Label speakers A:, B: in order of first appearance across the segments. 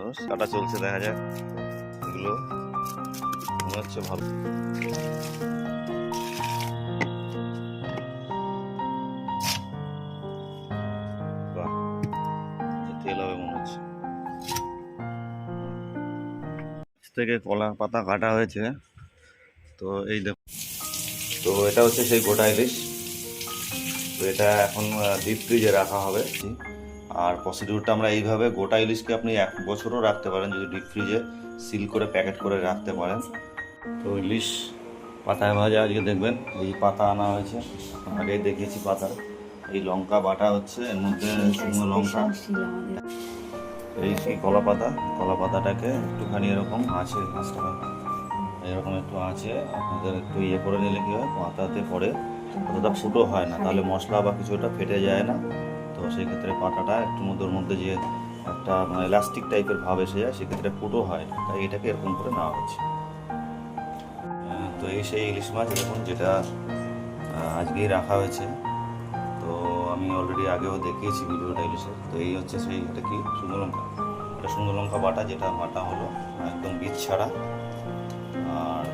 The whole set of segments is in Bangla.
A: তো কাটা চলছে দেখা যাক এগুলো মনে হচ্ছে ভালো তেল হবে মনে হচ্ছে গাছ থেকে কলা পাতা কাটা হয়েছে তো এই দেখো তো এটা হচ্ছে সেই গোটা ইলিশ। তো এটা এখন ডিপ ফ্রিজে রাখা হবে আর প্রসিডিউরটা আমরা এইভাবে গোটা ইলিশকে আপনি এক বছরও রাখতে পারেন যদি ডিপ ফ্রিজে সিল করে প্যাকেট করে রাখতে পারেন। তো ইলিশ পাতায় ভাজা আজকে দেখবেন এই পাতা আনা হয়েছে। আগে দেখিয়েছি পাতা। এই লঙ্কা বাটা হচ্ছে এর মধ্যে শুকনো লঙ্কা। এই সেই কলা পাতা কলা পাতাটাকে একটুখানি এরকম আছে মাছটা এরকম একটু আছে আপনাদের একটু ইয়ে করে নিলে কি হয় পাতাতে পরে অতটা ফুটো হয় না তাহলে মশলা বা কিছুটা ফেটে যায় না। তো সেই ক্ষেত্রে পাতাটা একটু মধ্যে ওর মধ্যে যে একটা মানে ইলাস্টিক টাইপের ভাব এসে যায়, সেক্ষেত্রে ফুটো হয় না। তাই এটাকে এরকম করে নেওয়া হচ্ছে। তো এই সেই ইলিশ মাছ দেখুন যেটা আজকেই রাখা হয়েছে। তো আমি অলরেডি আগেও দেখিয়েছি ভিডিওটা ইলিশের। তো এই হচ্ছে সেই, এটা কি? শুকনো লঙ্কা। এটা শুকনো লঙ্কা বাটা, যেটা বাটা হলো, একদম বীজ ছাড়া। আর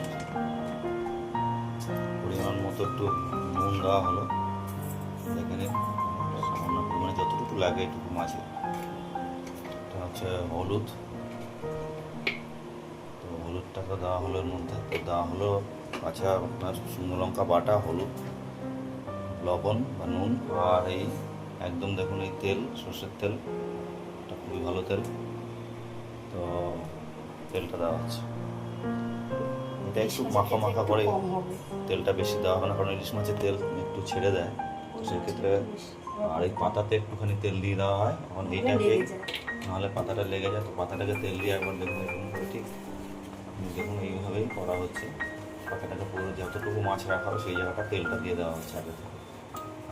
A: পরিমাণ মতো একটু নুন দেওয়া হলো। পরিমাণে যতটুকু লাগে এটুকু মাছে এটা হচ্ছে হলুদ। তো হলুদটাকে দেওয়া হলো এর মধ্যে। তো দেওয়া হলো কাঁচা আপনার শুকনো লঙ্কা বাটা হলুদ লবণ বা নুন আর এই একদম দেখুন এই তেল সর্ষের তেল। এটা খুবই ভালো তেল। তো তেলটা দেওয়া হচ্ছে। এটা একটু মাখা মাখা করে তেলটা বেশি দেওয়া হবে না কারণ ইলিশ মাছের তেল একটু ছেড়ে দেয়। তো সেক্ষেত্রে আর এই পাতাতে একটুখানি তেল দিয়ে দেওয়া হয়। এখন এইটাকে নাহলে পাতাটা লেগে যায় তো পাতাটাকে তেল দিয়ে একবার দেখুন এরকম করে ঠিক। দেখুন এইভাবেই করা হচ্ছে। পাতাটাকে পুরো যতটুকু মাছ রাখা হবে সেই জায়গাটা তেলটা দিয়ে দেওয়া হচ্ছে আগে থেকে।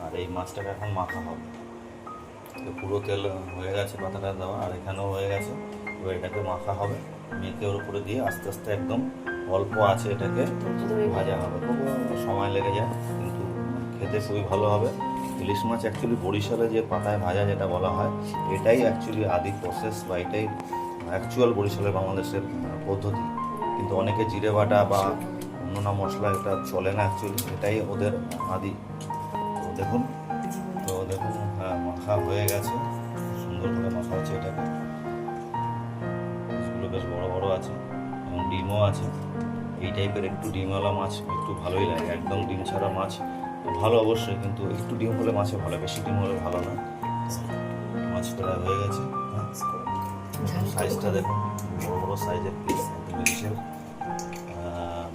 A: আর এই মাছটাকে এখন মাখা হবে। তো পুরো তেল হয়ে গেছে পাতাটা দেওয়া আর এখানেও হয়ে গেছে। এবার এটাকে মাখা হবে। মেখে ওর উপরে দিয়ে আস্তে আস্তে একদম অল্প আছে এটাকে ভাজা হবে। খুব সময় লেগে যায়। খেতে খুবই ভালো হবে। ইলিশ মাছ অ্যাকচুয়ালি বরিশালে যে পাতায় ভাজা যেটা বলা হয়, এটাই অ্যাকচুয়ালি আদি প্রসেস বা এটাই অ্যাকচুয়াল বরিশালের বাংলাদেশের পদ্ধতি। কিন্তু অনেকে জিরে বাটা বা অন্যান্য মশলা এটা চলে না অ্যাকচুয়ালি এটাই ওদের আদি। তো দেখুন তো দেখুন হ্যাঁ মাখা হয়ে গেছে। সুন্দর করে মাখা হচ্ছে এটাকে। মাছগুলো বেশ বড় বড় আছে এবং ডিমও আছে। এই টাইপের একটু ডিমওয়ালা মাছ একটু ভালোই লাগে, একদম ডিম ছাড়া মাছ ভালো অবশ্যই কিন্তু একটু ডিম হলে মাছে ভালো বেশি ডিম হলে ভালো না। মাছ প্রায় হয়ে গেছে হ্যাঁ? সাইজটা দেখুন বড় বড় সাইজের পিস ইলিশের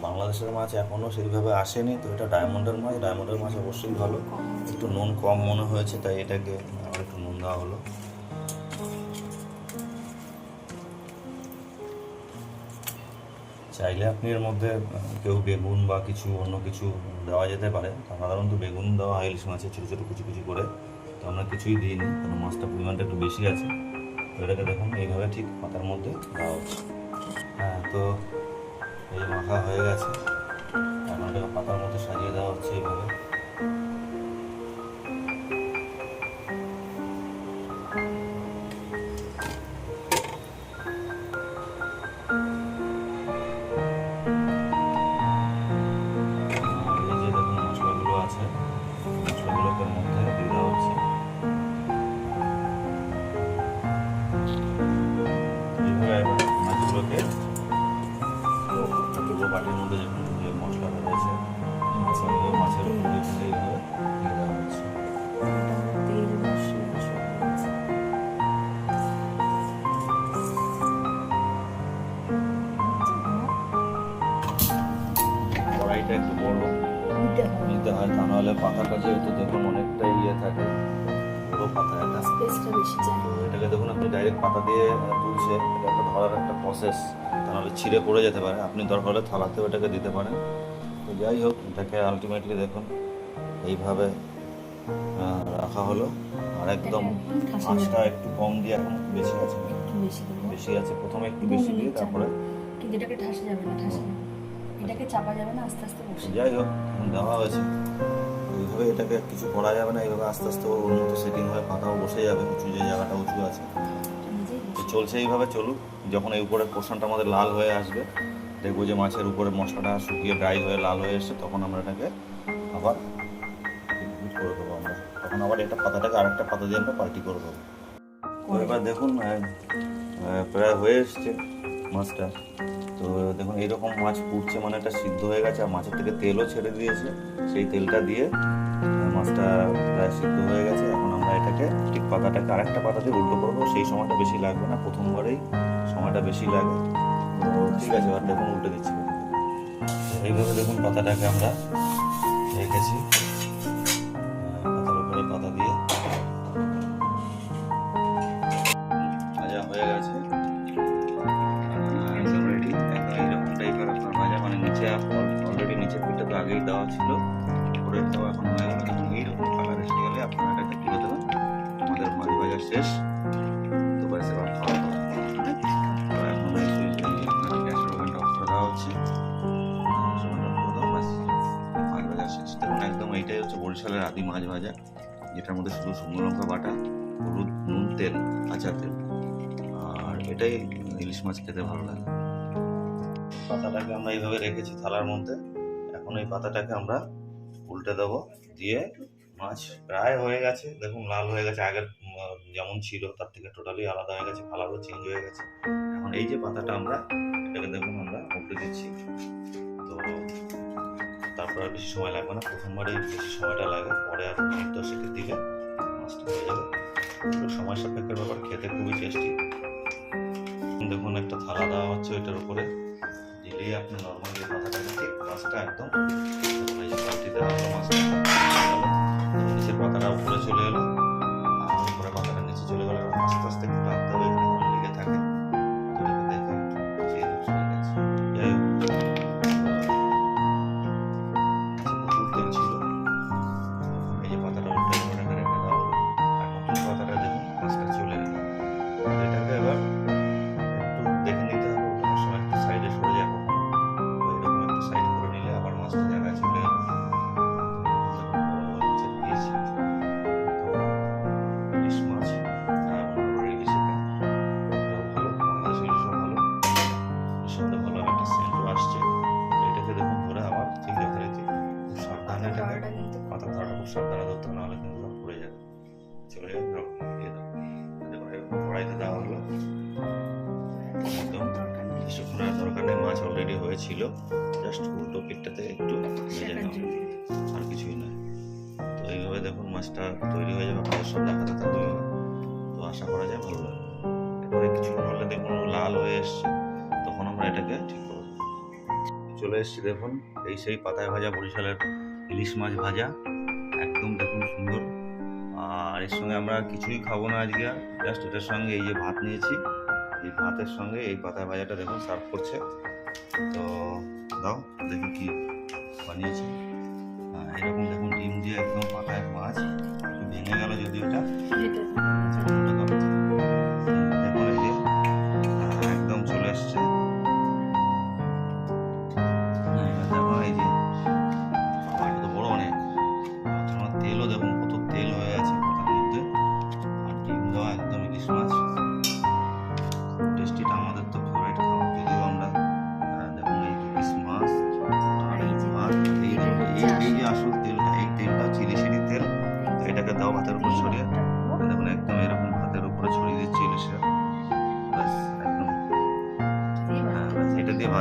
A: বাংলাদেশের মাছ এখনও সেইভাবে আসেনি তো এটা ডায়মন্ডের মাছ ডায়মন্ডের মাছ অবশ্যই ভালো। একটু নুন কম মনে হয়েছে তাই এটাকে আমার একটু নুন দেওয়া হলো। চাইলে আপনি এর মধ্যে কেউ বেগুন বা কিছু অন্য কিছু দেওয়া যেতে পারে। সাধারণত বেগুন দেওয়া হয়, ইলিশ মাছে ছোটো ছোটো কুচি কুচি করে। তো আমরা কিছুই দিইনি, কারণ মাছটা পরিমাণটা একটু বেশি আছে। তো এটাকে দেখুন, এইভাবে ঠিক পাতার মধ্যে দেওয়া হচ্ছে। হ্যাঁ তো এই মাখা হয়ে গেছে। এখন এটাকে পাতার মধ্যে সাজিয়ে দেওয়া হচ্ছে এইভাবে। একটু বড় নিতে হয়। তা নাহলে পাতাটা যেহেতু দেখুন অনেকটা ইয়ে থাকে। পুরো পাতা এটা এটাকে দেখুন আপনি ডাইরেক্ট পাতা দিয়ে তুলছে এটা একটা ধরার একটা প্রসেস তা নাহলে ছিঁড়ে পড়ে যেতে পারে। আপনি দরকার হলে থালাতেও এটাকে দিতে পারেন। তো যাই হোক এটাকে আলটিমেটলি দেখুন এইভাবে রাখা হলো। আর একদম আঁচটা একটু কম দিয়ে এখন বেশি আছে। বেশি আছে। প্রথমে একটু বেশি দিয়ে তারপরে
B: কিন্তু এটাকে ঠাসা যাবে না ঠাসা। এটাকে চাপা যাবে না, আস্তে আস্তে বসে।
A: যাই হোক, দেওয়া হয়েছে। এইভাবে এটাকে কিছু করা যাবে না, এইভাবে আস্তে আস্তে ওর মতো সেটিং হয়ে পাতাও বসে যাবে, উঁচু যে জায়গাটা উঁচু আছে। তো চলছে এইভাবে চলুক, যখন এই উপরের পোর্শনটা আমাদের লাল হয়ে আসবে, দেখব যে মাছের উপরে মশলাটা শুকিয়ে ড্রাই হয়ে লাল হয়ে এসছে, তখন আমরা এটাকে আবার করে দেবো আমরা। তখন আবার এটা পাতাটাকে আরেকটা পাতা দিয়ে আমরা পাল্টি করে দেবো। এবার দেখুন প্রায় হয়ে এসছে মাছটা। তো দেখুন, এইরকম মাছ পুড়ছে মানে এটা সিদ্ধ হয়ে গেছে, আর মাছের থেকে তেলও ছেড়ে দিয়েছে। সেই তেলটা দিয়ে মাছটা প্রায় সিদ্ধ হয়ে গেছে। এখন আমরা এটাকে ঠিক পাতাটাকে আরেকটা পাতা দিয়ে উল্টো করব সেই সময়টা বেশি লাগবে না, প্রথমবারেই সময়টা বেশি লাগে। তো ঠিক আছে, এবার দেখুন, উল্টে দিচ্ছি। এইভাবে দেখুন, পাতাটাকে আমরা রেখেছি। পাতা দিয়ে। ভাজা হয়ে গেছে। তো আগেই দেওয়া ছিল। উপরে তো এখন হয়ে গেল দেখুন এইরকম কালার এসে গেলে আপনারা এটাকে তুলে দেবেন। আমাদের মাছ ভাজা শেষ। তো দাওয়া এখন করে দেওয়া হচ্ছে। করে মাছ ভাজা শেষ। দেখুন একদম এইটাই হচ্ছে বরিশালের আদি মাছ ভাজা যেটার মধ্যে শুধু শুকনো লঙ্কা বাটা, হলুদ, নুন, তেল, কাঁচা তেল। আর এটাই ইলিশ মাছ খেতে ভালো লাগে। পাতাটাকে আমরা এইভাবে রেখেছি থালার মধ্যে। এখন এই পাতাটাকে আমরা উল্টে দেবো। দিয়ে মাছ প্রায় হয়ে গেছে। দেখুন, লাল হয়ে গেছে। আগের যেমন ছিল, তার থেকে টোটালি আলাদা হয়ে গেছে কালারও চেঞ্জ হয়ে গেছে। এখন এই যে পাতাটা আমরা, এটাকে দেখুন আমরা উল্টে দিচ্ছি। তো তারপর আর বেশি সময় লাগবে না। প্রথমবারেই বেশি সময়টা লাগে। পরে আর দশেকের দিকে মাছটা হয়ে যাবে। তো সময় সাপেক্ষের ব্যাপার, খেতে খুবই টেস্টি দেখুন, একটা থালা দেওয়া হচ্ছে ওইটার উপরে। দিলেই আপনি নর্মাল যে পাতাটাকে ঠিক মাছটা একদম মাছটা পাতাটা উপরে চলে এলো উপরে পাতাটা নিচে চলে গেল আস্তে আস্তে হয়েছিল জাস্ট উল্টো পিঠটাতে একটু ভেজে নেওয়া আর কিছুই নয়। তো এইভাবে দেখুন মাছটা তৈরি হয়ে যাবে আপনাদের সব দেখাতে থাকবে তো আশা করা যায় ভালো লাগবে। এরপরে কিছুক্ষণ হলে দেখুন লাল হয়ে এসছে। তখন আমরা এটাকে ঠিক করব। চলে এসছি দেখুন এই সেই পাতায় ভাজা বরিশালের ইলিশ মাছ ভাজা। একদম দেখুন সুন্দর। আর এর সঙ্গে আমরা কিছুই খাব না আজকে জাস্ট এটার সঙ্গে এই যে ভাত নিয়েছি। এই ভাতের সঙ্গে এই পাতায় ভাজাটা দেখুন সার্ভ করছে। তো দাও দেখি কি বানিয়েছি। এরকম দেখুন ডিম দিয়ে একদম পাতায় মাছ। ভেঙে গেল যদি ওটা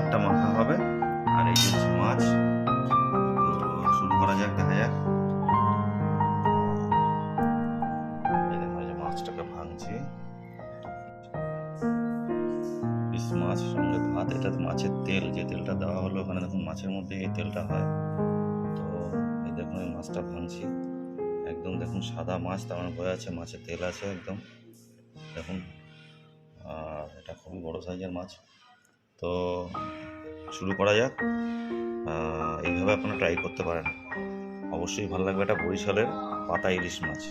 A: ভাতটা মাখা হবে। আর এই যে মাছ, তো শুরু করা যাক, দেখা যাক। মাছটাকে ভাঙছি। পিস মাছ সঙ্গে ভাত, এটা মাছের তেল, যে তেলটা দেওয়া হলো ওখানে, দেখুন মাছের মধ্যে এই তেলটা হয়। তো এই দেখুন, এই মাছটা ভাঙছি। একদম দেখুন সাদা মাছ, তার মানে বোঝা যাচ্ছে মাছের তেল আছে একদম। দেখুন, আর এটা খুবই বড় সাইজের মাছ। তো শুরু করা যাক। এইভাবে আপনারা ট্রাই করতে পারেন। অবশ্যই ভালো লাগবে এটা বরিশালের পাতা ইলিশ মাছ।